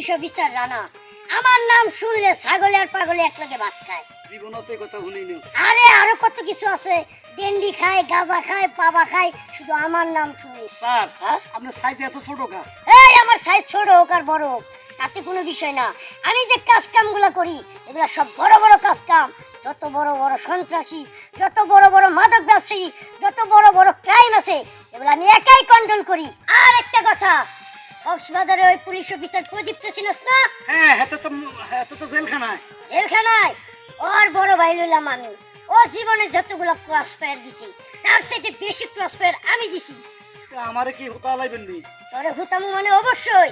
Police officer Rana. আমার নাম শুনলে ছাগলে আর পাগলে ভাত খায়। জীবনত কথা শুনিনি আরে আরও কত কিছু আছে। ডেন্ডি খায় গাঁজা খায় পাবা খায় শুধু আমার নাম শুনি। স্যার হ্যাঁ? আপনার সাইজ এত ছোট কা এই আমার সাইজ ছোট হোক আর বড় হোক তাতে কোনো বিষয় না। আমি যে কাজ কাম কামগুলো করি এগুলো সব বড় বড় কাজ কাম। যত বড় বড় সন্ত্রাসী যত বড় বড় মাদক ব্যবসায়ী যত বড় বড় ক্রাইম আছে এগুলো আমি একাই কন্ট্রোল করি। আর একটা কথা কক্সবাজারে ওই পুলিশ অফিসার প্রদীপ চিনস না? হ্যাঁ হাতে তো হাতে তো জেলখানায়। জেলখানায়? ওর বড় ভাই লইলাম আমি। ও জীবনে যতগুলো ক্রস ফায়ার দিছি তার সাথে বেশি ক্রস ফায়ার আমি দিছি। আমারে কি হতা লাইবেন নি? তোরে হুতামু মানে অবশ্যই।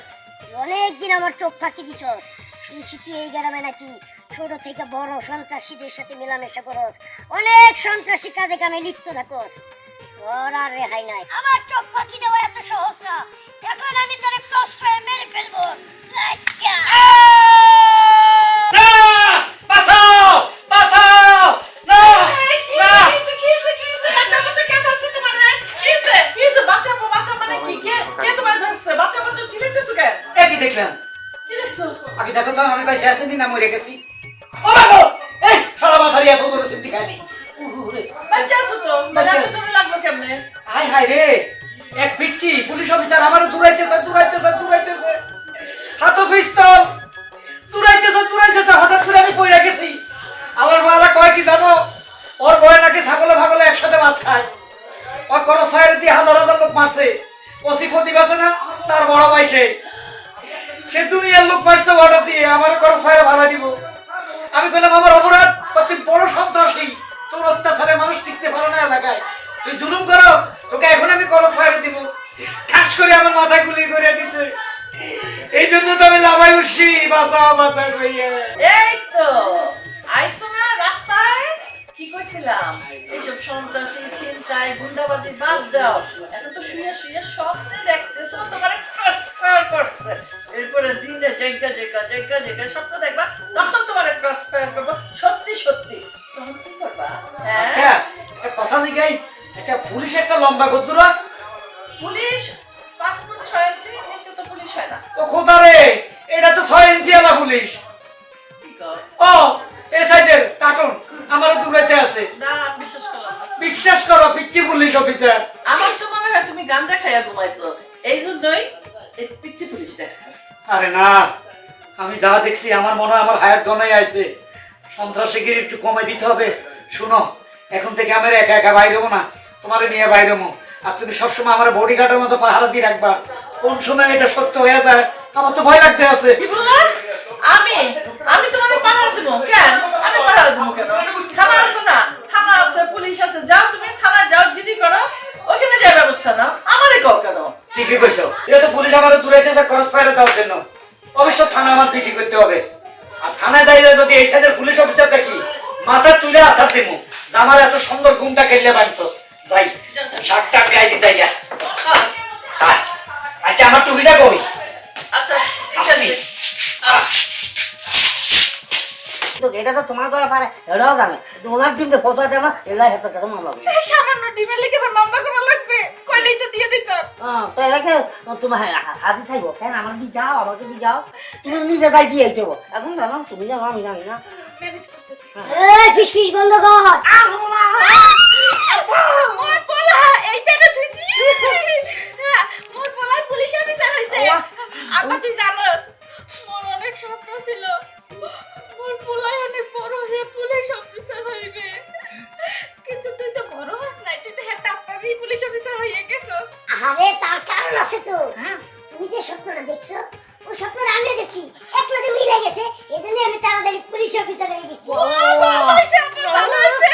অনেকদিন আমার চোখ ফাঁকি দিছস। শুনছি তুই এই গ্রামে নাকি ছোট থেকে বড় সন্ত্রাসীদের সাথে মেলামেশা করস। অনেক সন্ত্রাসী কাজে কামে লিপ্ত থাকস। তোর আর রেহাই নাই। আমার চোখ ফাঁকি দেওয়া এত সহজ না। এখন আমি তোরে ক্রস ফায়ার মেরে ফেলব। লাইকা। না! বাঁচাও! বাঁচাও! না! না! একই দেখলাম আগে দেখো তো আমি পাইছে আসেনি না মরে গেছি? ও বাবু! এই সারা মাথারি এত জোরে সিমটি খাইনি উহুরে। হাই হাই রে। এক পিচ্ছি পুলিশ অফিসার আমারও দূরাইতেছে দূরাইতেছে দূরাইতেছে। হাত পিস্তল। দূরাইতেছে দূরাইতেছে, হঠাৎ করে আমি পড়ে গেছি। আমার বাবা কয় কি জানো? ওর বয় নাকি ছাগলে ভাগলে একসাথে ভাত খায়। ওর করো ছয়ের দিয়ে হাজার হাজার লোক মারছে। ওসি প্রদীপ আছে না, তার বড় ভাই সে। সে দুনিয়ার লোক মারছে। বাঁচাও বাঁচাও কইয়া এই তো আইসো না রাস্তায়? কি কইছিলাম? এইসব সন্ত্রাসী ছিনতাই গুন্ডাবাজি বাদ দাও। এখন তো শুয়ে শুয়ে স্বপ্নে দেখতেছো তোমার ক্রসফায়ার করছে। এরপরে দিনে জেগা জেগা জেগা জেগা স্বপ্ন দেখবা তখন তোমার ক্রসফায়ার করব। সত্যি সত্যি। তখন কি করবা? হ্যাঁ? আচ্ছা একটা কথা জিগাই আচ্ছা পুলিশ একটা লম্বা গদ্দুরা পুলিশ পাঁচ ফুট ছয় ইঞ্চি নিচে তো পুলিশ হয় না। ও খোদা রে! এটা তো ছয় ইঞ্চি আলা পুলিশ। ও এ সাইজের কার্টুন আমার দূরেতে আছে। বিশ্বাস করো পিচ্ছি পুলিশ অফিসার আমার তো মনে হয় তুমি গাঞ্জা খাইয়া ঘুমাইছো। এই জন্যই পিচ্ছি পুলিশ দেখছ। আরে না আমি যা দেখছি আমার মনে হয় আমার হায়াত গনাই আছে। সন্ত্রাসীকে একটু কমাই দিতে হবে। শুনো এখন থেকে আমার একা একা বাইরেবো না। তোমার নিয়ে বাইরেবো আর তুমি সবসময় আমার বডি গার্ডের মতো পাহারা দিয়ে রাখবা। কোন সময় এটা সত্য হয়ে যায় আমার তো ভয় লাগতে আছে। আমি আমি তোমাদের পাহারা দেবো। কেন? আমি পাহারা দেবো কেন? থানা আছে না? থানা আছে পুলিশ আছে। যাও তুমি থানায় যাও জিডি করো। ওখানে যাই ব্যবস্থা নাও। আমারে কও কেন? ঠিকই কইছো। যেহেতু পুলিশ আমার দূরাইতেছে ক্রস ফায়ারে দেওয়ার জন্য। অবশ্য থানা আমার চিঠি করতে হবে। আর থানায় যাইলে যদি এই সাইজের পুলিশ অফিসার দেখি মাথা তুলে আসার যে আমার এত সুন্দর গুমটা খেললে বানছস এটাও জানে। ওনার টিম যে পৌঁছা দেয় না এলাই হাতে কাছে মামলা করি। এই সামান্য ডিমের লেগে আবার মামলা করা লাগবে। কইলেই তো দিয়ে দিতাম হ্যাঁ তো এলাকে তোমার হাতে থাকব কেন আমার দি যাও আমাকে দি যাও। তুমি নিজে যাই দিয়ে দেবো এখন জানো তুমি জানো আমি জানি না। ম্যানেজ করতেছি। এই ফিস ফিস বন্ধ কর। মোর পোলা এই পেটে ধুইছি মোর পোলা পুলিশ অফিসার হইছে। আপা তুই জানোস মোর অনেক স্বপ্ন ছিল। মোর পোলাই অনেক বড় হয়ে পুলিশ অফিসার হইবে। কিন্তু তুই তো বড় হস নাই তুই তো হ্যাঁ তাড়াতাড়ি পুলিশ অফিসার হয়ে গেছস। আরে তার কারণ আছে তো। তুমি যে স্বপ্নটা দেখছ ওই স্বপ্নটা আমিও দেখছি। একলাতে মিলে গেছে এজন্য আমি তাড়াতাড়ি পুলিশ অফিসার হয়ে গেছি। ভালো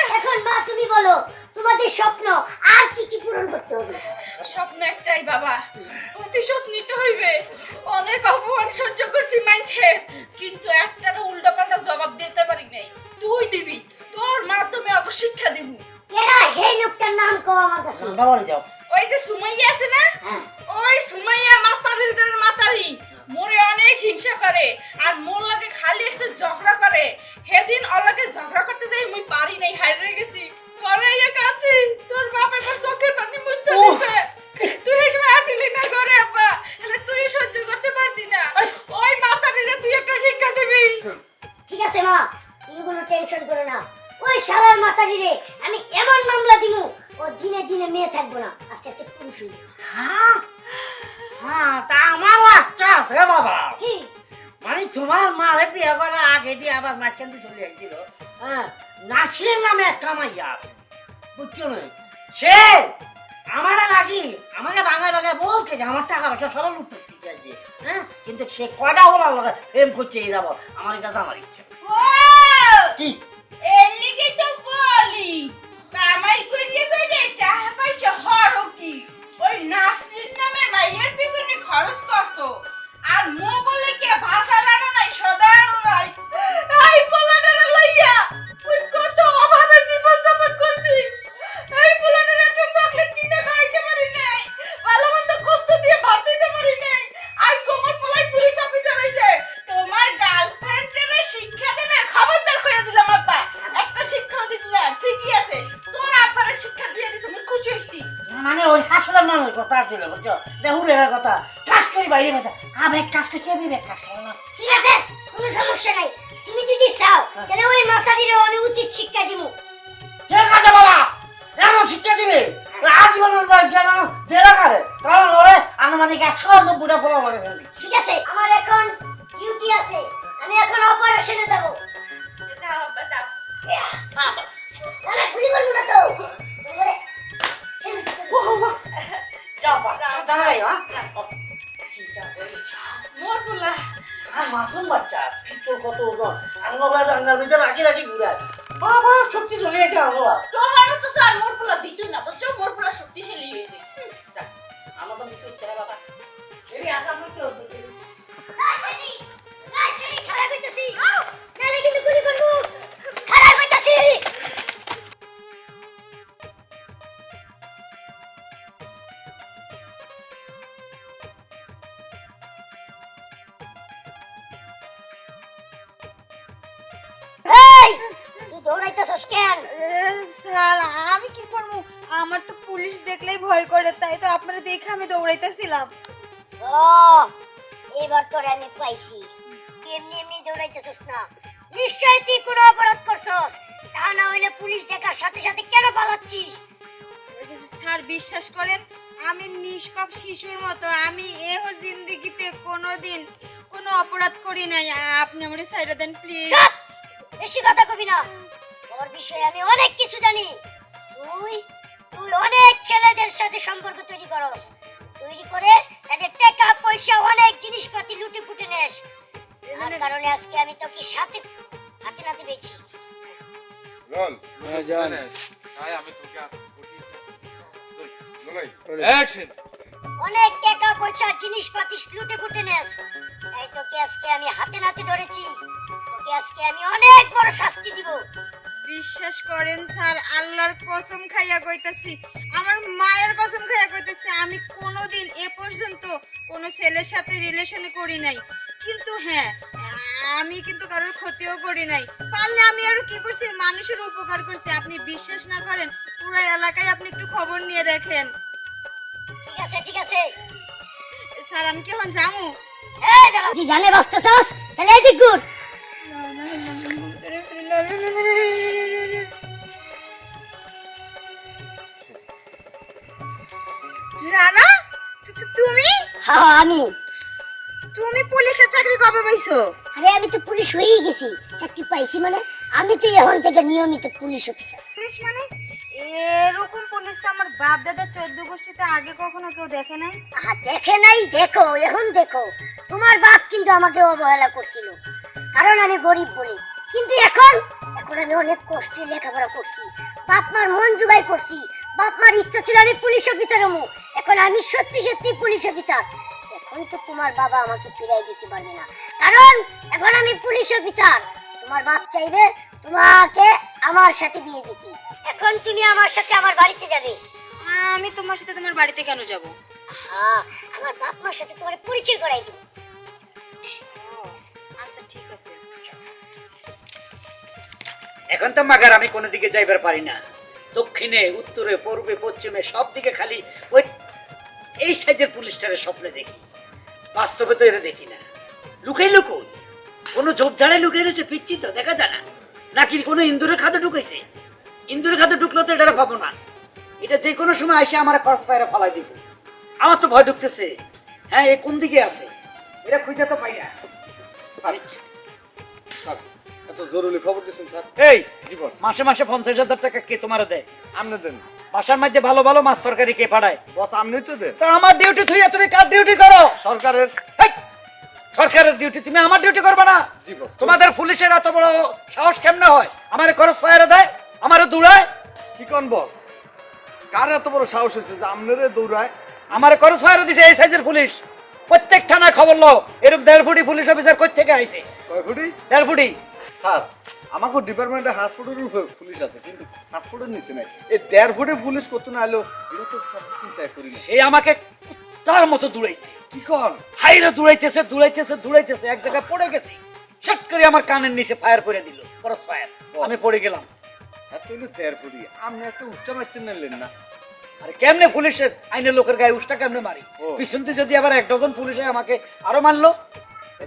মা তুমি কোনো টেনশন করো না। ওই শালার আমি এমন মামলা দিমু ও দিনে দিনে মেয়ে থাকব না। আস্তে আস্তে পুরুষ হ্যাঁ হ্যাঁ? তা আমারও একটা আছে বাবা। মানে তোমার মারে বিয়ে করার আগে দিয়ে আবার মাঝখান দিয়ে চলে আসছিল। হ্যাঁ নাসির নামে একটা মাইয়া আছে। বুঝছ না? সে আমার লাগি আমাকে বলছে যে আমার টাকা পয়সা আছে হ্যাঁ? কিন্তু সে কটা লগে প্রেম করছে এই যাব আমার এটা জানার ইচ্ছা। কি? এর লিগে তো বলি। কামাই করিয়ে করে টাকা তুমি যদি চাও তাহলে ওই মাতারিরে আমি উচিত শিক্ষা দিমু ঠিক আছে বাবা? এমন শিক্ষা দিবে? আজীবন জ্ঞান জেলা করে কারণ ওরে আনুমানিক একশো নব্বইটা পোলা লাগে ফেলবি। ঠিক আছে আমার এখন ডিউটি আছে। আমি এখন অপারেশনে যাব। না গুলি করব না তো। যাও দাঁড়াই হ্যাঁ? চিন্তা করে যাও। আর মাসুম বাচ্চা তোর কত ওজন? আঙ্গবার আঙ্গার ভিতরে রাখি রাখি ঘুরায়। বাবা শক্তি চলে গেছে আঙ্গলা তোমার তো তো আর মোর পোলা ভিতর না বুঝছ মোর পোলা শক্তিশালী হয়েছে আমার তো বিশেষ করে বাবা। এই আগাম করতে হতো খেলা ছেলে, তাই তো আপনারা দেখে আমি দৌড়াইতেছিলাম। ও এবার তোরে আমি পাইছি। তুই এমনি এমনি দৌড়াইতেছস না? নিশ্চয় তুই কোনো অপরাধ করছস। তা না হইলে পুলিশ দেখার সাথে সাথে কেন পালাচ্ছিস? স্যার বিশ্বাস করেন আমি নিষ্পাপ শিশুর মতো আমি এহ জিন্দিগিতে কোনোদিন কোনো অপরাধ করি নাই। আপনি আমার সাইডে দেন প্লিজ বেশি কথা কবি না। তোর বিষয়ে আমি অনেক কিছু জানি। তুই তুই অনেক ছেলেদের সাথে সম্পর্ক তৈরি করস। তৈরি করে তাদের টাকা পয়সা অনেক জিনিসপাতি লুটে পুটে নেস। আর কারণে আজকে আমি তোকে সাথে হাতে নাতে পেয়েছি। তাই আমি তোকে অ্যাকশন। অনেক টাকা পয়সা জিনিসপাতি লুটে পুটে নেস। তাই তোকে আজকে আমি হাতে নাতে ধরেছি। তোকে আজকে আমি অনেক বড় শাস্তি দিব। বিশ্বাস করেন স্যার আল্লাহর কসম খাইয়া কইতাছি আমার মায়ের কসম খাইয়া কইতাছি আমি কোনোদিন এ পর্যন্ত কোনো ছেলের সাথে রিলেশন করি নাই। কিন্তু হ্যাঁ আমি কিন্তু কারোর ক্ষতিও করি নাই। পারলে আমি আরও কি করছি? মানুষের উপকার করছি। আপনি বিশ্বাস না করেন পুরো এলাকায় আপনি একটু খবর নিয়ে দেখেন। ঠিক আছে ঠিক আছে। স্যার আমি কি এখন যাব? এই দাঁড়া জানে বাঁচতে চাস তাহলে এদিক ঘুর। রানা তুমি? হ্যাঁ আমি। তুমি পুলিশের চাকরি কবে পাইছো? আরে আমি তো পুলিশ হয়েই গেছি। চাকরি পাইছি মানে আমি তো এখন থেকে নিয়মিত পুলিশ অফিসার। পুলিশ মানে? এরকম পুলিশ তো আমার বাপ দাদা চোদ্দ গোষ্ঠীতে আগে কখনো কেউ দেখে নাই? দেখে নাই দেখো এখন দেখো। তোমার বাপ কিন্তু আমাকে অবহেলা করছিল। কারণ আমি গরিব বলি। কিন্তু এখন? এখন আমি অনেক কষ্টে লেখাপড়া করছি। বাপ মার মন জুগাই করছি। বাপ মার ইচ্ছা ছিল আমি পুলিশ অফিসার হব। এখন আমি সত্যি সত্যি পুলিশ অফিসার। এখন তো তোমার বাবা আমাকে ফিরাই দিতে পারবে না। কারণ এখন আমি পুলিশ অফিসার। তোমার বাপ চাইবে তোমাকে আমার সাথে বিয়ে দিতে। এখন তুমি আমার সাথে আমার বাড়িতে যাবে। আমি তোমার সাথে তোমার বাড়িতে কেন যাব? হ্যাঁ আমার বাপ মার সাথে তোমার পরিচয় করাই দিব। এখন তো মাগার আমি কোনো দিকে যাইবার পারি না। দক্ষিণে, উত্তরে, পূর্বে, পশ্চিমে, সব দিকে খালি ওই এই সাইজের পুলিশটারে স্বপ্নে দেখি। বাস্তবে তো এরা দেখি না। লুকাই লুকুন। কোনো ঝোপঝাড়ে লুকিয়ে রয়েছে, পিচ্ছি তো, দেখা যায় না। নাকি কোনো ইন্দুরের খাতে ঢুকেছে ইন্দুরের খাতে ঢুকলো তো এটা পাবো না এটা যে কোনো সময় এসে আমার খরচ ফায়ারে ফলাই দিব। আমার তো ভয় ঢুকতেছে। হ্যাঁ এ কোন দিকে আছে? এটা খুঁজে তো পাই না। এত জরুরি খবর দিচ্ছেন স্যার। এই মাসে মাসে পঞ্চাশ হাজার টাকা কে তোমার দেয়? আপনি দেন। বাসার মধ্যে ভালো ভালো মাছ তরকারি কে পাঠায়? বস আপনি তো দেন। তো আমার ডিউটি থুইয়া তুমি কার ডিউটি করো? সরকারের। সরকারের ডিউটি তুমি আমার ডিউটি করবে না? জি বস তোমাদের পুলিশের এত বড় সাহস কেমনে হয়? আমার খরচ ফায়ারে দেয় আমারও দৌড়ায়? কি কোন বস? কার এত বড় সাহস হয়েছে যে দৌড়ায়? আমার খরচ ফায়ারে দিছে এই সাইজের পুলিশ। প্রত্যেক থানায় খবর লো এরকম দেড় ফুটি পুলিশ অফিসার কোথা থেকে আইছে? কয় ফুটি? দেড় ফুটি। স্যার আমাকে ডিপার্টমেন্টে উপরে পুলিশ আছে কিন্তু হাসপাতাল নিচে নাই। এই দেড় ফুটে পুলিশ করতে না এলো এটা তো স্যার চিন্তা করি না। সে আমাকে তার মতো দৌড়াইছে। কি কন হাইরে দৌড়াইতেছে দৌড়াইতেছে দৌড়াইতেছে এক জায়গায় পড়ে গেছি। শট করে আমার কানের নিচে ফায়ার করে দিল ক্রস ফায়ার আমি পড়ে গেলাম। এত হলো দেড় ফুটি আপনি একটা উষ্টা মারতে নিলেন না। আরে কেমনে পুলিশের আইনের লোকের গায়ে উষ্টা কেমনে মারি। পিছনতে যদি আবার এক ডজন পুলিশে আমাকে আরও মারলো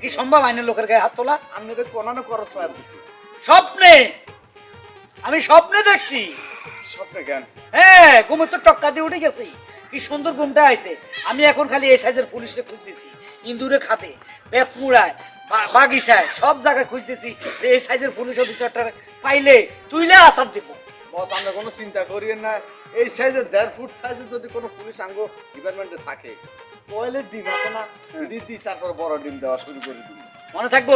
কি সম্ভব আইনের লোকের গায়ে হাত তোলা? আপনাদের কোনানো খরচ পাওয়ার দিছি স্বপ্নে! আমি স্বপ্নে দেখছি। স্বপ্নে জ্ঞান হ্যাঁ ঘুমে তো টক্কা দিয়ে উঠে গেছি। কি সুন্দর ঘুমটা আইছে। আমি এখন খালি এই সাইজের পুলিশে খুঁজতেছি। ইন্দুরে খাতে বেতমুড়ায় বা- বাগিচায় সব জায়গায় খুঁজতেছি যে এই সাইজের পুলিশ অফিসারটা পাইলে তুইলে আসার দিব। বস আমরা কোনো চিন্তা করিয়েন না। এই সাইজের দেড় ফুট সাইজের যদি কোনো পুলিশ আঙ্গ ডিপার্টমেন্টে থাকে ডিম আছে না? রীতি তারপর বড় ডিম দেওয়া শুরু করে মনে থাকব?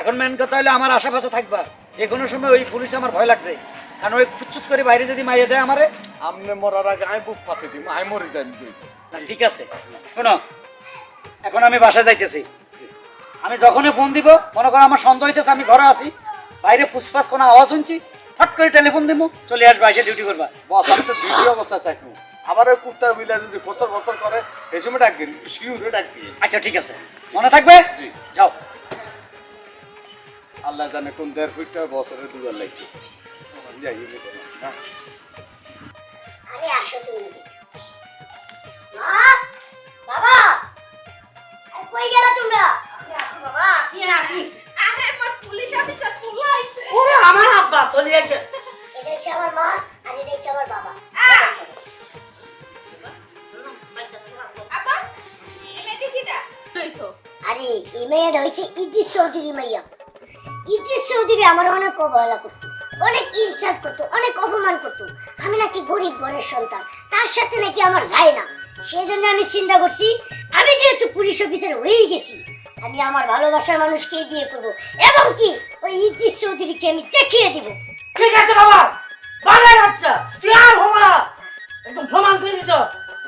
এখন মেন কথা হলে আমার আশেপাশে থাকবা। যে কোনো সময় ওই পুলিশ আমার ভয় লাগছে। কারণ ওই ফুচুত করে বাইরে যদি মাইয়ে দেয় আমারে আমনে মরার আগে আমি বুক পাতে দিই আমি মরে যাই ঠিক আছে। শোনো এখন আমি বাসায় যাইতেছি। আমি যখনই ফোন দিব মনে করো আমার সন্দেহ হইতেছে আমি ঘরে আছি বাইরে ফুসফাস কোনো আওয়াজ শুনছি ফট করে টেলিফোন দিব চলে আসবা এসে ডিউটি করবা। বস আমি তো ডিউটি অবস্থায় থাকব। আবার ওই কুত্তার বিলা যদি বছর বছর করে এই সময় ডাক দিন শিউরে ডাক আচ্ছা ঠিক আছে। মনে থাকবে? জি। যাও। আল্লাহ জানে কোন দেড় ফুটটা বছরে দুবার লাগছে যাই। আরে আসো তুমি। বাবা আরে কই গেলা তোমরা? বাবা আসি আসি। আরে আমার পুলিশ অফিসার পুলা ওরে আমার আব্বা চলে যাচ্ছে এটা হচ্ছে আমার মা আর এটা হচ্ছে আমার বাবা। আরে এই মেয়েটা হয়েছে ইদ্রিস চৌধুরী মাইয়া। ইদ্রিস চৌধুরী আমার অনেক অবহেলা করতো, অনেক ইনসাল্ট করতো, অনেক অপমান করতো। আমি নাকি গরিব ঘরের সন্তান, তার সাথে নাকি আমার যায় না। সেই জন্য আমি চিন্তা করছি, আমি যেহেতু পুলিশ অফিসার হয়ে গেছি, আমি আমার ভালোবাসার মানুষকেই বিয়ে করব এবং কি ওই ইদ্রিস চৌধুরীকে আমি দেখিয়ে দিব। ঠিক আছে বাবা বালাই বাচ্চা, তুই আর হলা একদম প্রমাণ করে দিছ।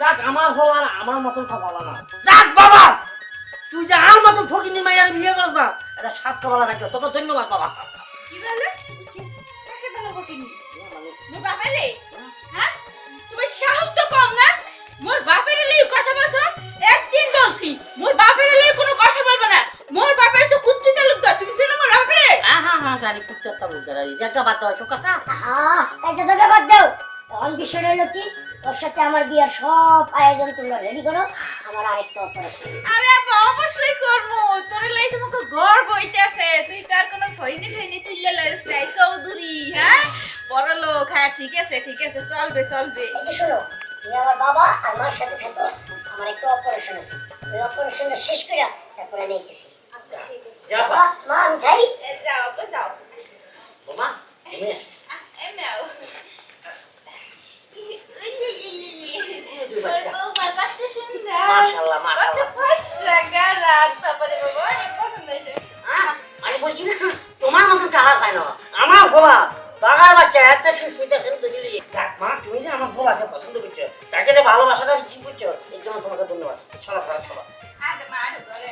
যাক, আমার না আমার মতন হলা না। যাক বাবা তুই যে আর মতন ফকিনি মাইয়ার বিয়ে করছ না এটা সাত কবলা রাখো তোকে ধন্যবাদ বাবা। কি বলে? কাকে বলো বকিনি মোর বাপের রে হ্যাঁ? তোমার সাহস তো কম না? মোর বাপের লই কথা বলছো? একদিন বলছি মোর বাপের লই কোনো কথা বলবে না। মোর বাপের তো কুত্তি তালুকদার তুমি চেনো মোর বাপের হ্যাঁ হ্যাঁ হ্যাঁ জানি কুত্তার তালুক দ্বারা জায়গা বাদ দাও এসব কথা। হ্যাঁ এটা তোকে বাদ দাও। এখন বিষয়টা হলো কি ওর সাথে আমার বিয়ার সব আয়োজন তোমরা রেডি করো। আমার আরেকটা অপারেশন আরে অবশ্যই করমু। তোরে লাই তোমাকে গর্ব হইতেছে। তুই তার কোনো খইনি ঠইনি তুইলে লইছে চৌধুরী হ্যাঁ? বড় লোক হ্যাঁ ঠিক আছে ঠিক আছে চলবে চলবে। এই যে শোনো তুমি আমার বাবা আর মার সাথে থাকো। আমার একটা অপারেশন আছে। ওই অপারেশনটা শেষ করে তারপরে আমি এইতেছি যা বাবা মা আমি যাই। যাও যাও। বাবা তুমি আহ, এ নাও তোর বৌমা কত সুন্দর। মাশাআল্লাহ, মাশাআল্লাহ। কত ফর্সা গারাত। বাবারে বাবা, অনেক পছন্দ হয়েছে। আহ, আমি বলছি না তোমার মতন কালার পায় না আমার ভোলা বাগার বাচ্চা এত সুস্মিতা সেন তো দিলি যাক মা তুমি যে আমার ভোলাকে পছন্দ করছ তাকে যে ভালোবাসাটা রিসিভ করছ এর জন্য তোমাকে ধন্যবাদ চলো চলো আরে মা, আরে ধরে।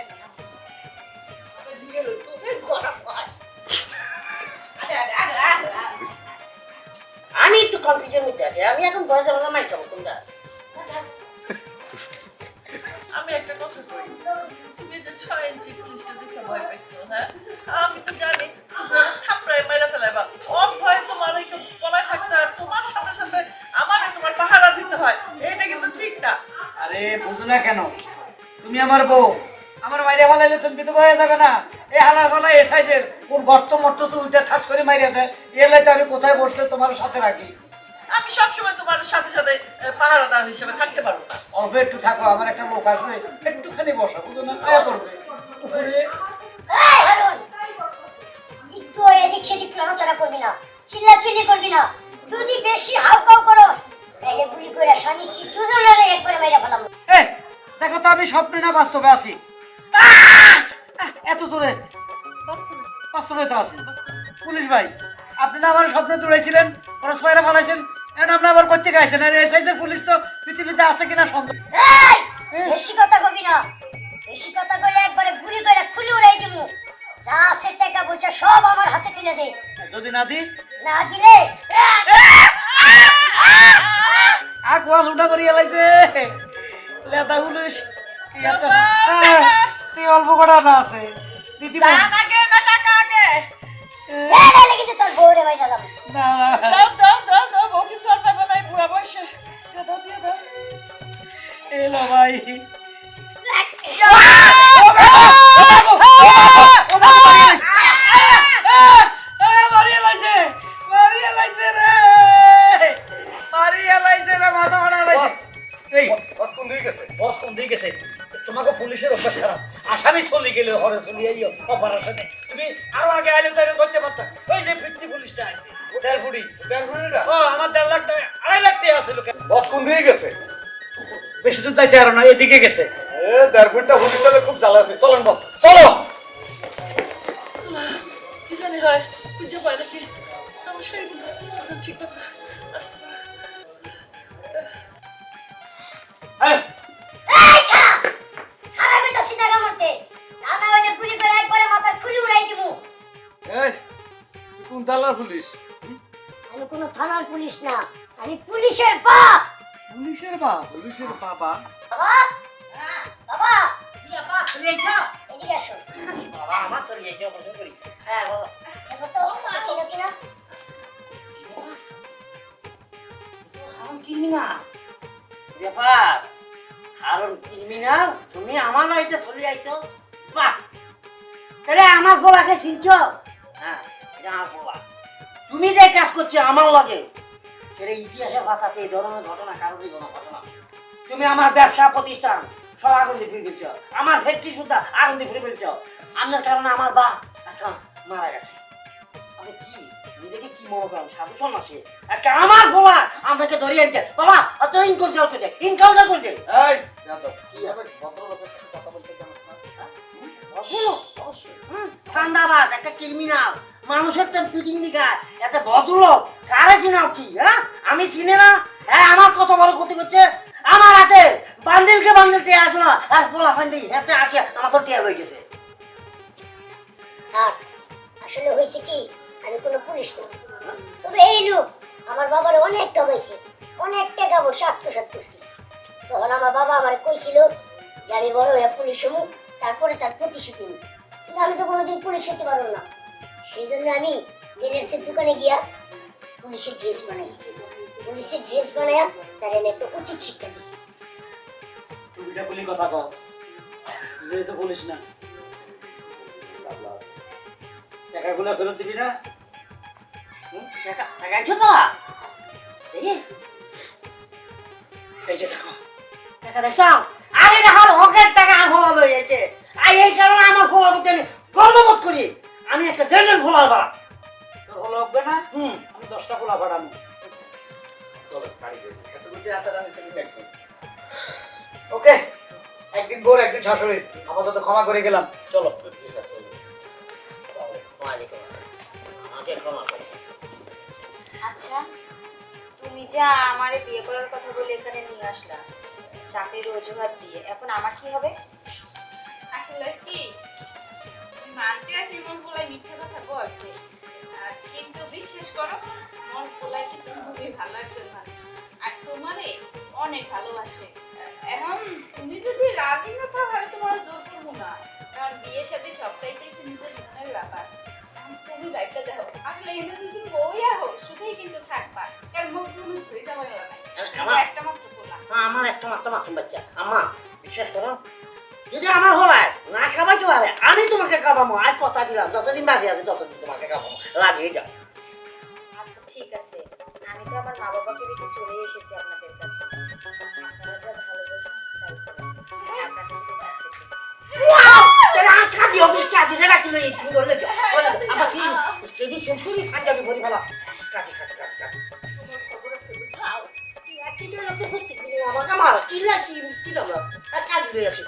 আমি একটু কনফিউজের মধ্যে আছি আমি এখন বয়স যাব না হ্যাঁ আমি তো জানি থাকতে তোমার সাথে সাথে তোমার পাহারা দিতে হয়। এটা কিন্তু আরে, বুঝো না কেন? তুমি আমার বউ। আমার মাইরে তুমি যাবে না। এই হালার গর্ত মর্ত ঠাস করে মারিয়া দেয়। আমি কোথায় বসলে তোমার সাথে রাখি? আমি সবসময় তোমার সাথে সাথে পাহারাদার হিসেবে থাকতে পারব না। অল্প একটু থাকো আমার একটা লোক আসবে। একটুখানি বসা বুঝো না? আয়া করবে উপরে একটু এদিক সেদিক নড়াচড়া করবি না করবি না। যদি বেশি হাউকাউ করস তাহলে গুলি করে স্বামী দুজনের একবারে মেরে ফেলাম এই দেখো তো আমি স্বপ্নে না বাস্তবে আছি। এত জোরে। বাস্তবে। তো আছি। পুলিশ ভাই আপনি না আমার স্বপ্নে দৌড়াইছিলেন? খরচ পায়রা ফালাইছেন? এখন আপনি আবার করতে গাইছেন আর এই পুলিশ তো পৃথিবীতে আছে কিনা সন্দেহ। এই বেশি কথা কবি না। বেশি কথা কইলে একবারে গুলি করে খুলে উড়াই দিমু। যা আছে টাকা পয়সা সব আমার হাতে তুলে দে। যদি না দিই না দিলে? আর কোয়াল উঠা করিয়া লাইছে। লেদা পুলিশ। কি এত আহ, তুই অল্প কটা না আছে। দিদি আগে না টাকা আগে দে না না। এলো ভাই মারিয়া বেশি দূর যাইতে আরও না এদিকে গেছে। এ দেড় মিনিটটা পুলিশ চলে খুব জ্বালা আছে। চলেন বস। চলো। কি জানি হয় নাকি? আমার ঠিক আসতে পারে হ্যাঁ আমি কোনো থানার পুলিশ না আমি পুলিশের বাপ! পুলিশের বাপ পুলিশের বাবা। বাবা? বাবা? এদিকে বাবা আমার চলিয়েছ অপারেশন করি হ্যাঁ বাবা ব্যাপার ক্রিমিনাল তুমি আমার বাড়িতে চলে যাইছো? বাহ! তাহলে আমার পোলাকে চিনছ? হ্যাঁ আমার পোলা তুমি যে কাজ করছ আমার লগে সেটা ইতিহাসের পাতাতে এই ধরনের ঘটনা কারও জীবনে ঘটনা তুমি আমার ব্যবসা প্রতিষ্ঠান সব আগুন দিয়ে ফিরে ফেলছ। আমার ফ্যাক্টরি সুদ্ধা আগুন দিয়ে ফিরে ফেলছ। আপনার কারণে আমার বা আজকে মারা গেছে। আপনি কি? নিজেকে কি মনে করেন সাধু সন্ন্যাসী। আজকে আমার বলা আমাকে ধরিয়ে আনছে। বাবা অত ইনকাউন্টার করছে ইনকাউন্টার করছে। এই কি হবে? ভদ্রলোকের সাথে কথা বলতে জানিস না চান্দাবাজ একটা ক্রিমিনাল মানুষের তো পিটিং দিঘা এত ভদ্রলোক কারে চিনাও কি হ্যাঁ? আমি চিনি না। আমার কত বড় ক্ষতি করছে? আমার হাতে বান্ডিলকে বান্ডিল টেয়া আসলো আর পোলা ফান্দি হাতে আগে আমার তো টেয়া হয়ে গেছে। স্যার, আসলে হয়েছে কি, আমি কোনো পুলিশ না তবে এই লোক আমার বাবার অনেক অনেক টাকা করছে। তখন আমার বাবা আমার কইছিল যে, আমি বড় হয়ে পুলিশ হব তারপরে তার প্রতিশোধ নিব। কিন্তু আমি তো কোনোদিন পুলিশ হতে পারব না। সেই জন্য আমি টেলার্সের দোকানে গিয়া পুলিশের ড্রেস বানাইছি। পুলিশের ড্রেস বানাইয়া তার আমি একটা উচিত শিক্ষা দিছি। টুপিটা খুলি কথা কও। বলিস না। টাকাগুলো ফেরত দিবি না? টাকা টাকা আনছো বাবা এই যে দেখো। টাকা আরে দেখো হকের টাকা ভোলা লয়ে যাচ্ছে আর এই কারণে আমার ভোলা আমি গর্ববোধ করি। আমি একটা জেনারেল তোর হলো হবে না? হুম। আমি দশটা খোলা পাঠানো চলো এত কিছু ওকে একদিন বোর একদিন শাশুড়ি। আপাতত ক্ষমা করে গেলাম। চলো। আমাকে ক্ষমা করে আচ্ছা তুমি যে আমারে বিয়ে করার কথা বলে এখানে নিয়ে আসলা চাকরির অজুহাত দিয়ে এখন আমার কি হবে? আসলে কি? মানতে আছি মন পোলাই মিথ্যা কথা বলছে। বিশ্বাস করো মন পোলাই কিন্তু খুবই ভালো একজন মানুষ। আর তোমারে অনেক ভালোবাসে। এখন তুমি যদি রাজি না তাহলে তোমার জোর করব না। কারণ বিয়ের সাথে সবটাই তো একটু নিজের জীবনের ব্যাপার। তুমি বাইকটা দেখো আসলে এখানে যদি তুমি বই আহো সুখেই কিন্তু থাকবা। কারণ মুখ কোনো ধুই ঝামেলা নাই আমার- একটা মাত্র পোলা। হ্যাঁ, আমার একটা মাত্র মাসুম বাচ্চা। আম্মা বিশ্বাস করো যদি আমার হলায় না খাবাইতে পারে আমি তোমাকে খাবামো আর কথা দিলাম যতদিন বাঁচে আছে ততদিন তোমাকে খাবামো লাগিয়ে যাও। ঠিক আছে। আমি তো আমার মা বাবাকে রেখে চলে এসেছি আপনাদের কাছে। আপনারা যা ভালোবাসেন তাই করেন। আমি আপনাদের সাথে থাকতে চাই। অফিস কাজে রে রাখিলো এই তুমি বললে দাও। আমার কি? কেবি সেঞ্চুরি পাঞ্জাবি ভরি ফেলা। কাজে কাজে কাজে কাজে। কি তো মার। কি লাগি দাও কাজ দিয়ে আসি।